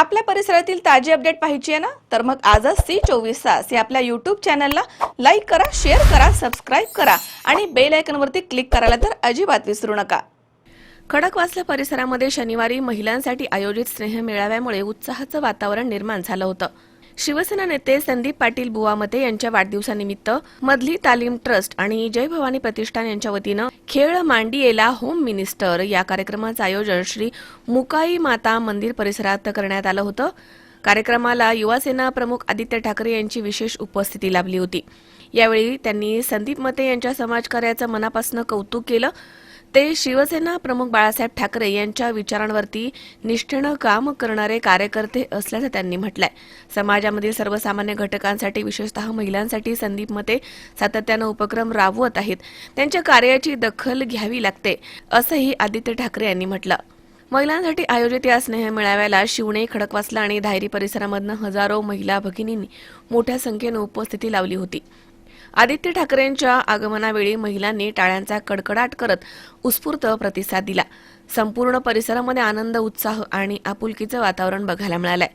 आपल्या परिसरातील ताजी अपडेट पाहिजे आहे ना? तर मग आजच सी चोवीस तास या आपल्या युट्यूब चॅनलला लाईक करा शेअर करा सबस्क्राईब करा आणि बेल आयकनवरती क्लिक करायला तर अजिबात विसरू नका. खडकवासला परिसरामध्ये शनिवारी महिलांसाठी आयोजित स्नेह मेळाव्यामुळे उत्साहाचं वातावरण निर्माण झालं होतं. शिवसेना नेते संदीप पाटील बुवामते यांच्या वाढदिवसानिमित्त मधली तालीम ट्रस्ट आणि जय भवानी प्रतिष्ठान यांच्या वतीनं खेळ मांडियेला होम मिनिस्टर. या कार्यक्रमाचं आयोजन श्री मुकाई माता मंदिर परिसरात करण्यात आलं होतं. कार्यक्रमाला युवासेना प्रमुख आदित्य ठाकरे यांची विशेष उपस्थिती लाभली होती. यावेळी त्यांनी संदीप मते यांच्या समाजकार्याचं मनापासून कौतुक केलं. ते शिवसेना प्रमुख बाळासाहेब ठाकरे यांच्या विचारांवरती निष्ठेनं काम करणारे कार्यकर्ते असल्याचं त्यांनी म्हटलंय. समाजामधील सर्वसामान्य घटकांसाठी विशेषतः महिलांसाठी संदीप मते सातत्यानं उपक्रम राबवत आहेत. त्यांच्या कार्याची दखल घ्यावी लागते असंही आदित्य ठाकरे यांनी म्हटलं. महिलांसाठी आयोजित या स्नेह मेळाव्याला शिवणे खडकवासला आणि धायरी परिसरामधनं हजारो महिला भगिनींनी मोठ्या संख्येनं उपस्थिती लावली होती. आदित्य ठाकरेंच्या आगमनावेळी महिलांनी टाळ्यांचा कडकडाट करत उत्स्फूर्त प्रतिसाद दिला. संपूर्ण परिसरामध्ये आनंद उत्साह आणि आपुलकीचं वातावरण बघायला मिळालंय.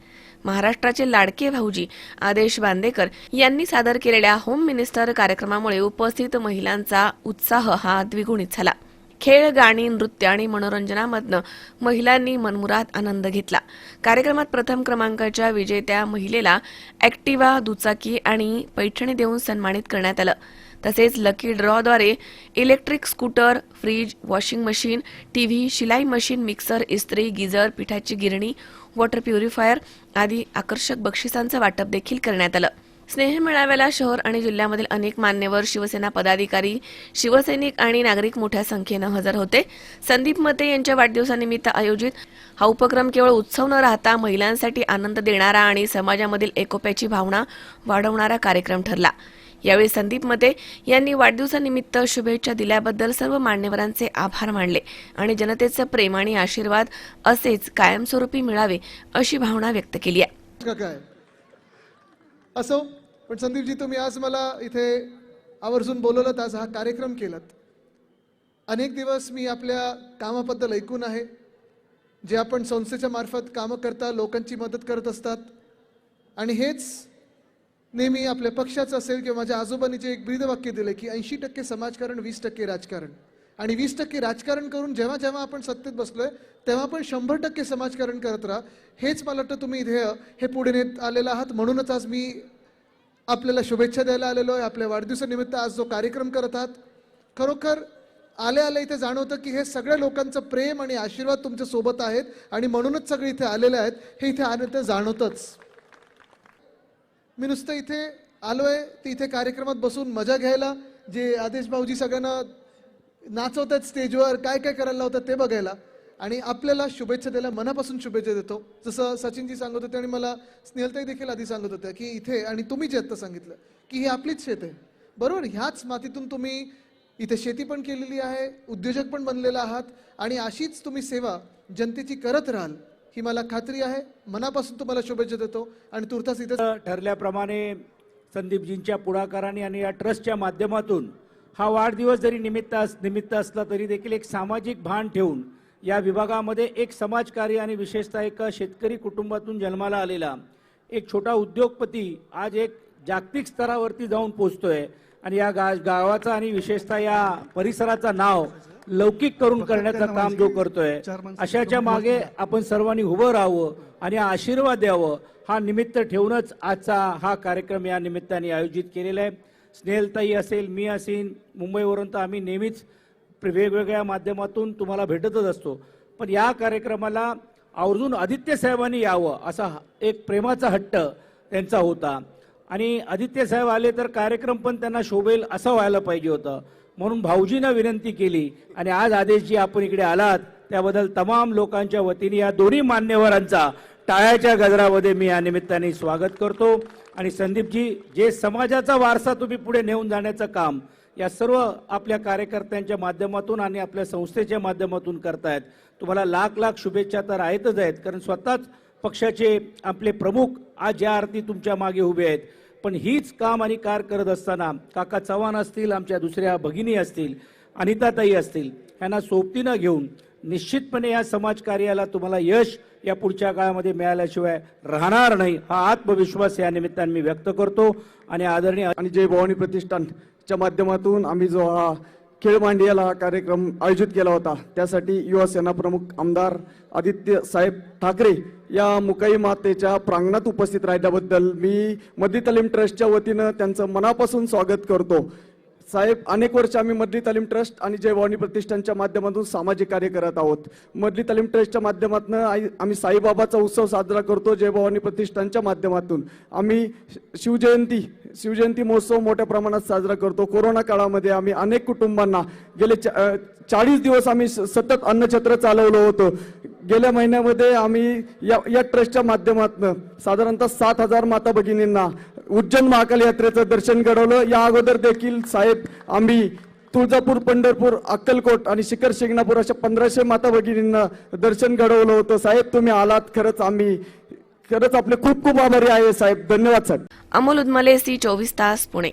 महाराष्ट्राचे लाडके भाऊजी आदेश बांदेकर यांनी सादर केलेल्या होम मिनिस्टर कार्यक्रमामुळे उपस्थित महिलांचा उत्साह हा द्विगुणित झाला. खेळ गाणी नृत्य आणि मनोरंजनामधनं महिलांनी मनमुरात आनंद घेतला. कार्यक्रमात प्रथम क्रमांकाच्या विजेत्या महिलेला ॲक्टिवा दुचाकी आणि पैठणी देऊन सन्मानित करण्यात आलं. तसेच lucky ड्रॉद्वारे electric scooter fridge washing machine TV शिलाई मशीन मिक्सर इस्त्री गिझर पिठाची गिरणी वॉटर प्युरिफायर आदी आकर्षक बक्षिसांचं वाटप देखील करण्यात आलं. स्नेह मेळाव्याला शहर आणि जिल्ह्यामधील अनेक मान्यवर शिवसेना पदाधिकारी शिवसैनिक आणि नागरिक मोठ्या संख्येनं हजर होते. संदीप मते यांच्या वाढदिवसानिमित्त आयोजित हा उपक्रम केवळ उत्सव न राहता महिलांसाठी आनंद देणारा आणि समाजामधील एकोप्याची भावना वाढवणारा कार्यक्रम ठरला. यावेळी संदीप मते यांनी वाढदिवसानिमित्त शुभेच्छा दिल्याबद्दल सर्व मान्यवरांचे आभार मानले आणि जनतेचं प्रेम आणि आशीर्वाद असेच कायमस्वरूपी मिळावे अशी भावना व्यक्त केली आहे. असो पण संदीपजी तुम्ही आज मला इथे आवर्जून बोलवलं आज हा कार्यक्रम केलात. अनेक दिवस मी आपल्या कामाबद्दल ऐकून आहे जे आपण संस्थेच्या मार्फत कामं करता लोकांची मदत करत असतात. आणि हेच नेहमी आपल्या पक्षाचं असेल किंवा माझ्या आजोबांनी जे एक ब्रीदवाक्य दिलं की ऐंशी टक्के समाजकारण वीस टक्के राजकारण. आणि वीस टक्के राजकारण करून जेव्हा जेव्हा आपण सत्तेत बसलोय तेव्हा आपण शंभर टक्के समाजकारण करत राहा. हेच मला वाटतं तुम्ही ध्येय हे पुढे नेत आलेलं आहात. म्हणूनच आज मी आपल्याला शुभेच्छा द्यायला आलेलो आहे. आपल्या वाढदिवसानिमित्त आज जो कार्यक्रम करत आहात खरोखर आले आले इथे जाणवतं की हे सगळ्या लोकांचं प्रेम आणि आशीर्वाद तुमच्यासोबत आहेत आणि म्हणूनच सगळे इथे आलेले आहेत. हे इथे आले तर जाणवतंच. मी नुसतं इथे आलोय ते इथे कार्यक्रमात बसून मजा घ्यायला जे आदेश भाऊजी सगळ्यांना नाचवतात स्टेजवर काय काय करायला लावतात ते बघायला. आणि आपल्याला शुभेच्छा द्यायला मनापासून शुभेच्छा देतो. जसं सचिनजी सांगत होते आणि मला स्नेहलताई देखील आधी सांगत होत्या की इथे आणि तुम्ही जे आत्ता सांगितलं की ही आपलीच शेत आहे. बरोबर? ह्याच मातीतून तुम्ही इथे शेती पण केलेली आहे उद्योजक पण बनलेला आहात आणि अशीच तुम्ही सेवा जनतेची करत राहाल ही मला खात्री आहे. मनापासून तुम्हाला शुभेच्छा देतो आणि तुर्तास इथे ठरल्याप्रमाणे संदीपजींच्या पुढाकाराने आणि या ट्रस्टच्या माध्यमातून हा वाढदिवस जरी निमित्त अस निमित्त असला तरी देखील एक सामाजिक भान ठेवून या विभागामध्ये एक समाजकार्य आणि विशेषतः एक शेतकरी कुटुंबातून जन्माला आलेला एक छोटा उद्योगपती आज एक जागतिक स्तरावरती जाऊन पोचतोय. आणि या गा गावाचा आणि विशेषतः या परिसराचं नाव लौकिक करून करण्याचं काम जो करतोय अशाच्या मागे आपण सर्वांनी उभं राहावं आणि आशीर्वाद द्यावं हा निमित्त ठेवूनच आजचा हा कार्यक्रम या निमित्ताने आयोजित केलेला आहे. स्नेहलताई असेल मी असेल मुंबईवरून तर आम्ही नेहमीच वेगवेगळ्या माध्यमातून तुम्हाला भेटतच असतो. पण या कार्यक्रमाला आवर्जून आदित्य साहेबांनी यावं असा एक प्रेमाचा हट्ट त्यांचा होता. आणि आदित्य साहेब आले तर कार्यक्रम पण त्यांना शोभेल असं व्हायला पाहिजे होतं. म्हणून भाऊजींना विनंती केली आणि आज आदेशजी आपण इकडे आलात त्याबद्दल तमाम लोकांच्या वतीने या दोन्ही मान्यवरांचा टाळ्याच्या गजरामध्ये मी या निमित्ताने स्वागत करतो. आणि संदीपजी जे समाजाचा वारसा तुम्ही पुढे नेऊन जाण्याचं काम या सर्व आपल्या कार्यकर्त्यांच्या माध्यमातून आणि आपल्या संस्थेच्या माध्यमातून करतायत. तुम्हाला लाख लाख शुभेच्छा तर आहेतच आहेत कारण स्वतःच पक्षाचे आपले प्रमुख आज ज्या आरती तुमच्या मागे उभे आहेत. पण हीच काम आणि कार करत असताना काका चव्हाण असतील आमच्या दुसऱ्या भगिनी असतील अनिताताई असतील ह्यांना सोबतीनं घेऊन निश्चितपणे या समाजकार्याला तुम्हाला यश या पुढच्या काळामध्ये मिळाल्याशिवाय राहणार नाही हा आत्मविश्वास या निमित्ताने मी व्यक्त करतो. आणि आदरणीय आणि जय भवानी प्रतिष्ठानच्या माध्यमातून आम्ही जो हा खेळ मांडियाला हा कार्यक्रम आयोजित केला होता त्यासाठी युवा सेना प्रमुख आमदार आदित्य साहेब ठाकरे या मुकाई मातेच्या प्रांगणात उपस्थित राहिल्याबद्दल मी मदी तालीम ट्रस्टच्या वतीनं त्यांचं मनापासून स्वागत करतो. साहेब अनेक वर्ष आम्ही मधली तालीम ट्रस्ट आणि जय भवानी प्रतिष्ठानच्या माध्यमातून सामाजिक कार्य करत आहोत. मधली तालीम ट्रस्टच्या माध्यमातून आम्ही साईबाबाचा उत्सव साजरा करतो जय भवानी प्रतिष्ठानच्या माध्यमातून. आम्ही शि- शिवजयंती शिवजयंती महोत्सव मोठ्या प्रमाणात साजरा करतो. कोरोना काळामध्ये आम्ही अनेक कुटुंबांना गेले चाळीस दिवस आम्ही स- सतत अन्नछत्र चालवलं होतं. गेल्या महिन्यामध्ये आम्ही या या ट्रस्टच्या माध्यमातून साधारणतः सात हजार माता भगिनींना उज्जैन महाकाल यात्रेचं दर्शन घडवलं. या अगोदर देखील साहेब आम्ही तुळजापूर पंढरपूर अक्कलकोट आणि शिखर शिंगणापूर अशा पंधराशे माता भगिनींना दर्शन घडवलं होतं. साहेब तुम्ही आलात. खरंच आम्ही खरंच आपले खूप खूप आभारी आहे साहेब. धन्यवाद साहेब. अमोल उदमले सी चोवीस तास पुणे.